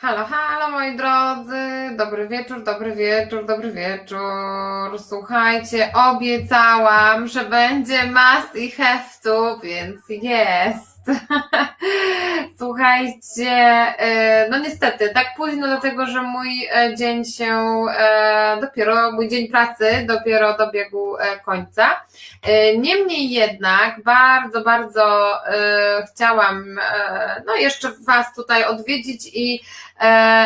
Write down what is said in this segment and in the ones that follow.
Halo, halo moi drodzy, dobry wieczór, dobry wieczór, dobry wieczór. Słuchajcie, obiecałam, że będzie must i have to, więc jest. Słuchajcie, e, no niestety, tak późno, dlatego że mój e, dzień się e, dopiero, mój dzień pracy dopiero dobiegł końca. Niemniej jednak bardzo, bardzo chciałam no jeszcze Was tutaj odwiedzić i,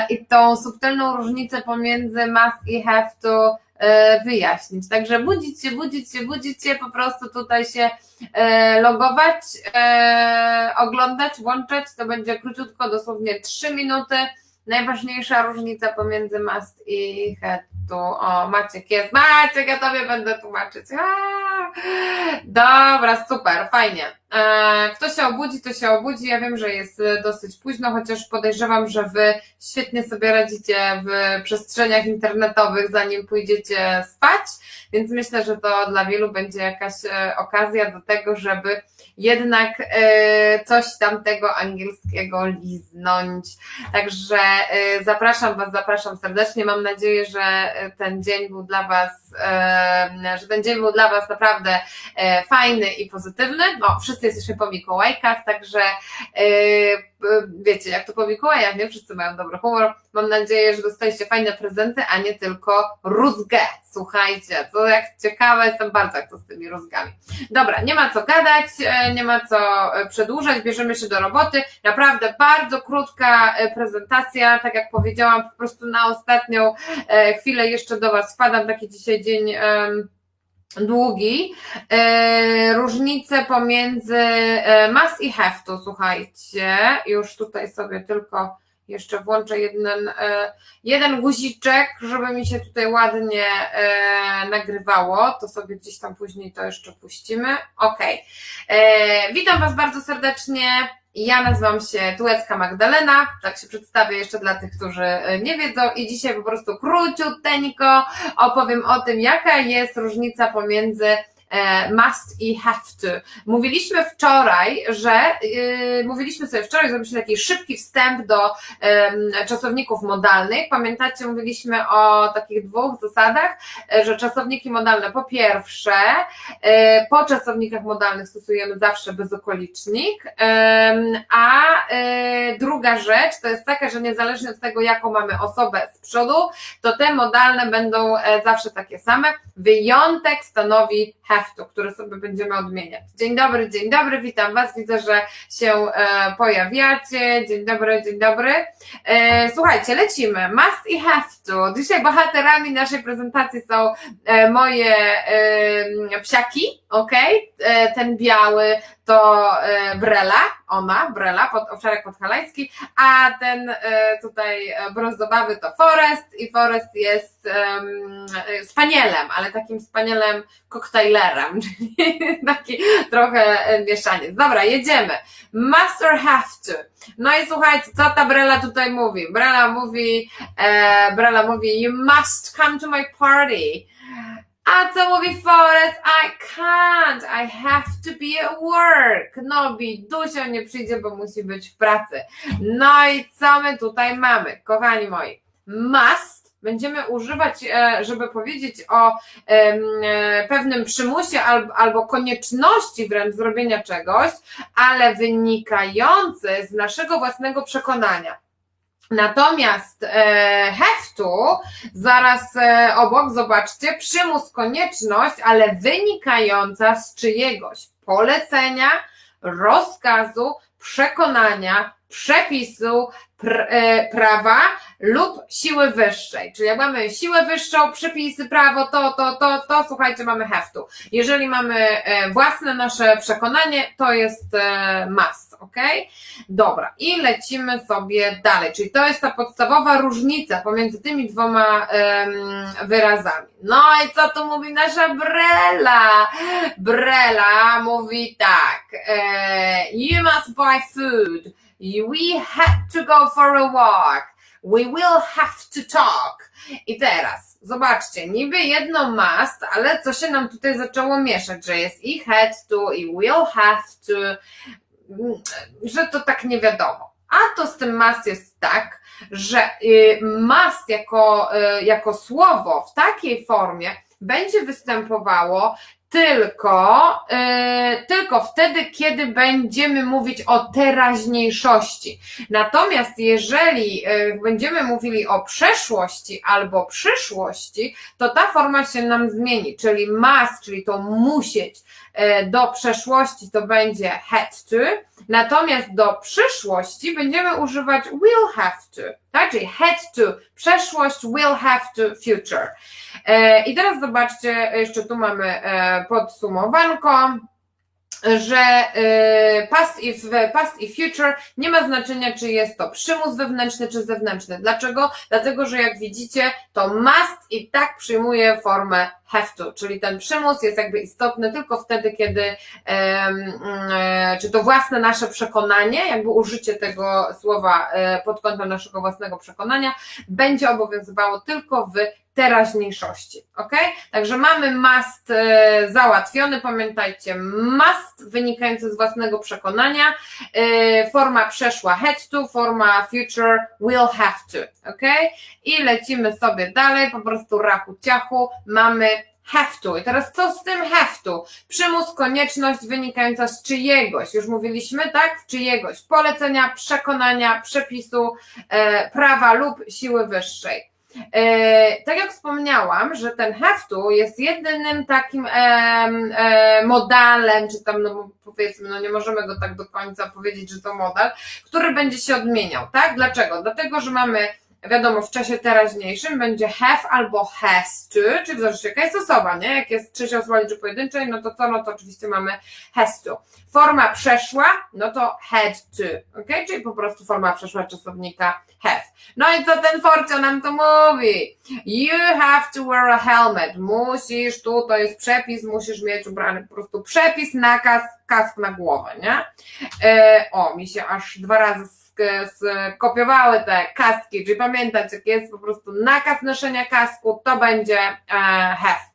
i tą subtelną różnicę pomiędzy must i have to wyjaśnić. Także budzić się, budzić się, budzić się, po prostu tutaj się e, logować, e, oglądać, łączyć. To będzie króciutko, dosłownie 3 minuty. Najważniejsza różnica pomiędzy must i have to. O, Maciek jest. Maciek, ja Tobie będę tłumaczyć. Aaa. Dobra, super, fajnie. E, Kto się obudzi, to się obudzi. Ja wiem, że jest e, dosyć późno, chociaż podejrzewam, że Wy świetnie sobie radzicie w przestrzeniach internetowych, zanim pójdziecie spać, więc myślę, że to dla wielu będzie jakaś e, okazja do tego, żeby jednak coś tam tego angielskiego liznąć. Także zapraszam Was, zapraszam serdecznie. Mam nadzieję, że ten dzień był dla Was, że ten dzień był dla Was naprawdę fajny i pozytywny. No, wszyscy jesteśmy po Mikołajkach, także e, wiecie, jak to po Mikołajach, nie? Wszyscy mają dobry humor. Mam nadzieję, że dostaliście fajne prezenty, a nie tylko rózgę. Słuchajcie, to jak ciekawe, jestem bardzo jak to z tymi rózgami. Dobra, nie ma co gadać, e, nie ma co e, przedłużać, bierzemy się do roboty. Naprawdę bardzo krótka prezentacja, tak jak powiedziałam, po prostu na ostatnią chwilę jeszcze do Was wpadam, taki dzisiaj dzień długi. E, Różnice pomiędzy e, must i to, słuchajcie, już tutaj sobie tylko jeszcze włączę jeden, e, jeden guziczek, żeby mi się tutaj ładnie nagrywało, to sobie gdzieś tam później to jeszcze puścimy. Ok. Witam Was bardzo serdecznie. Ja nazywam się Tułecka Magdalena, tak się przedstawię jeszcze dla tych, którzy e, nie wiedzą. I dzisiaj po prostu króciuteńko opowiem o tym, jaka jest różnica pomiędzy must i have to. Mówiliśmy wczoraj, że yy, mówiliśmy sobie wczoraj, zrobiliśmy taki szybki wstęp do em, czasowników modalnych. Pamiętacie, mówiliśmy o takich dwóch zasadach, e, że czasowniki modalne po pierwsze, e, po czasownikach modalnych stosujemy zawsze bezokolicznik, a e, druga rzecz to jest taka, że niezależnie od tego, jaką mamy osobę z przodu, to te modalne będą e, zawsze takie same. Wyjątek stanowi have to, który sobie będziemy odmieniać. Dzień dobry, dzień dobry, witam Was. Widzę, że się e, pojawiacie. Dzień dobry, dzień dobry. E, słuchajcie, lecimy. Must i have to. Dzisiaj bohaterami naszej prezentacji są e, moje psiaki, ok? Ten biały to Brela, ona, Brela, pod, owczarek podhalański, a ten e, tutaj e, brązowawy to Forest i Forest jest e, spanielem, ale takim spanielem koktajlerem, czyli taki trochę mieszaniec. Dobra, jedziemy. Master have to. No i słuchajcie, co ta Brela tutaj mówi? Brela mówi, e, Brela mówi, you must come to my party. Co mówi Forest? I can't, I have to be at work. No, Bidusio nie przyjdzie, bo musi być w pracy. No i co my tutaj mamy, kochani moi? Must będziemy używać, e, żeby powiedzieć o e, pewnym przymusie albo, konieczności wręcz zrobienia czegoś, ale wynikający z naszego własnego przekonania. Natomiast e, to, zaraz e, obok, zobaczcie, przymus, konieczność, ale wynikająca z czyjegoś polecenia, rozkazu, przekonania, przepisu, pr, e, prawa lub siły wyższej. Czyli jak mamy siłę wyższą, przepisy, prawo, to, to, to, to, słuchajcie, mamy to. Jeżeli mamy e, własne nasze przekonanie, to jest e, must, ok? Dobra, i lecimy sobie dalej. Czyli to jest ta podstawowa różnica pomiędzy tymi dwoma em, wyrazami. No i co tu mówi nasza Brela? Brela mówi tak. E, you must buy food. We had to go for a walk. We will have to talk. I teraz, zobaczcie, niby jedno must, ale co się nam tutaj zaczęło mieszać, że jest i had to, i will have to, że to tak nie wiadomo. A to z tym must jest tak, że y, must jako, y, jako słowo w takiej formie będzie występowało tylko, y, tylko wtedy, kiedy będziemy mówić o teraźniejszości. Natomiast jeżeli będziemy mówili o przeszłości albo przyszłości, to ta forma się nam zmieni, czyli must, czyli to musieć, do przeszłości to będzie had to, natomiast do przyszłości będziemy używać will have to, tak? Czyli had to przeszłość, will have to future. E, I teraz zobaczcie, jeszcze tu mamy e, podsumowanko, że e, past i, past i future nie ma znaczenia, czy jest to przymus wewnętrzny, czy zewnętrzny. Dlaczego? Dlatego, że jak widzicie, to must i tak przyjmuje formę have to, czyli ten przymus jest jakby istotny tylko wtedy, kiedy, e, czy to własne nasze przekonanie, jakby użycie tego słowa e, pod kątem naszego własnego przekonania, będzie obowiązywało tylko w teraźniejszości, ok? Także mamy must e, załatwiony, pamiętajcie, must wynikający z własnego przekonania, forma przeszła had to, forma future will have to, ok? I lecimy sobie dalej, po prostu rachu ciachu, mamy to. I teraz co z tym have to? Przymus, konieczność wynikająca z czyjegoś, już mówiliśmy, tak? Czyjegoś polecenia, przekonania, przepisu, e, prawa lub siły wyższej. E, tak jak wspomniałam, że ten to jest jedynym takim e, e, modalem, czy tam, no powiedzmy, no nie możemy go tak do końca powiedzieć, że to modal, który będzie się odmieniał, tak? Dlaczego? Dlatego, że mamy wiadomo, w czasie teraźniejszym będzie have albo has to, czyli w zależności jaka jest osoba, nie? Jak jest trzecia osoba liczby pojedynczej, no to co? No to oczywiście mamy has to. Forma przeszła, no to had to, ok? Czyli po prostu forma przeszła czasownika have. No i co ten forcio nam tu mówi? You have to wear a helmet. Musisz, tu to jest przepis, musisz mieć ubrany po prostu przepis, nakaz, kask na głowę, nie? E, o, mi się aż dwa razy skopiowały te kaski, czyli pamiętać, jak jest po prostu nakaz noszenia kasku, to będzie have.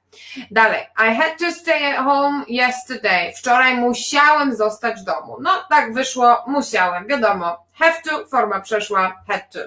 Dalej, I had to stay at home yesterday. Wczoraj musiałem zostać w domu. No tak wyszło, musiałem, wiadomo. Have to, forma przeszła, had to.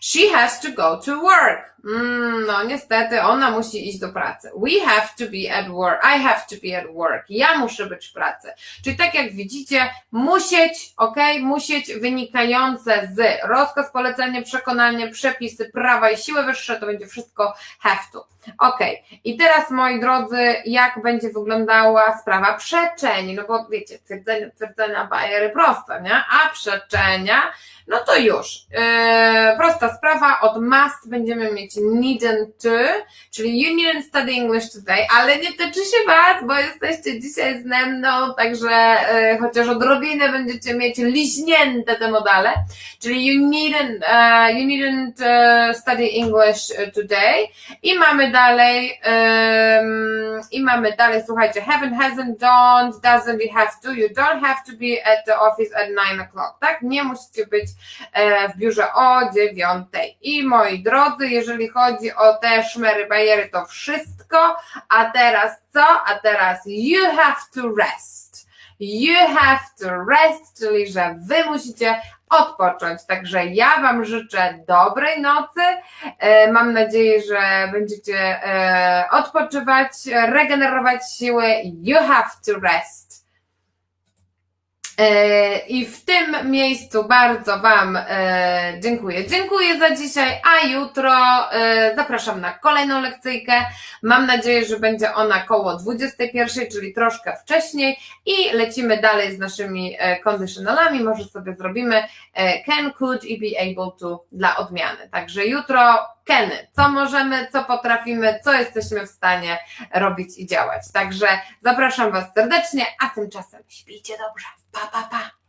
She has to go to work. Mm, no niestety, ona musi iść do pracy. We have to be at work. I have to be at work. Ja muszę być w pracy. Czyli tak jak widzicie, musieć, ok, musieć wynikające z rozkaz, polecenie, przekonanie, przepisy, prawa i siły wyższe, to będzie wszystko have to. Ok, i teraz moi drodzy, jak będzie wyglądała sprawa przeczeń? No bo wiecie, twierdzenia, twierdzenia, bajery proste, nie? A przeczenia, no to już. Yy, od must będziemy mieć needn't to, czyli you needn't study English today, ale nie tyczy się Was, bo jesteście dzisiaj ze mną, także yy, chociaż odrobinę będziecie mieć liźnięte te modale, czyli you needn't, uh, you needn't uh, study English today i mamy dalej, um, i mamy dalej, słuchajcie, haven't, hasn't, don't, doesn't, you have to, you don't have to be at the office at 9 o'clock, tak? Nie musicie być e, w biurze o 9. I moi drodzy, jeżeli chodzi o te szmery, bajery, to wszystko, a teraz co? A teraz you have to rest. You have to rest, czyli że wy musicie odpocząć. Także ja Wam życzę dobrej nocy. E, Mam nadzieję, że będziecie e, odpoczywać, regenerować siły. You have to rest. E, I w tym miejscu bardzo Wam e, dziękuję. Dziękuję za dzisiaj, a jutro e, zapraszam na kolejną lekcyjkę. Mam nadzieję, że będzie ona koło 21, czyli troszkę wcześniej i lecimy dalej z naszymi conditionalami. Może sobie zrobimy can, could i be able to dla odmiany. Także jutro Keny, co możemy, co potrafimy, co jesteśmy w stanie robić i działać. Także zapraszam Was serdecznie, a tymczasem śpijcie dobrze. Pa, pa, pa.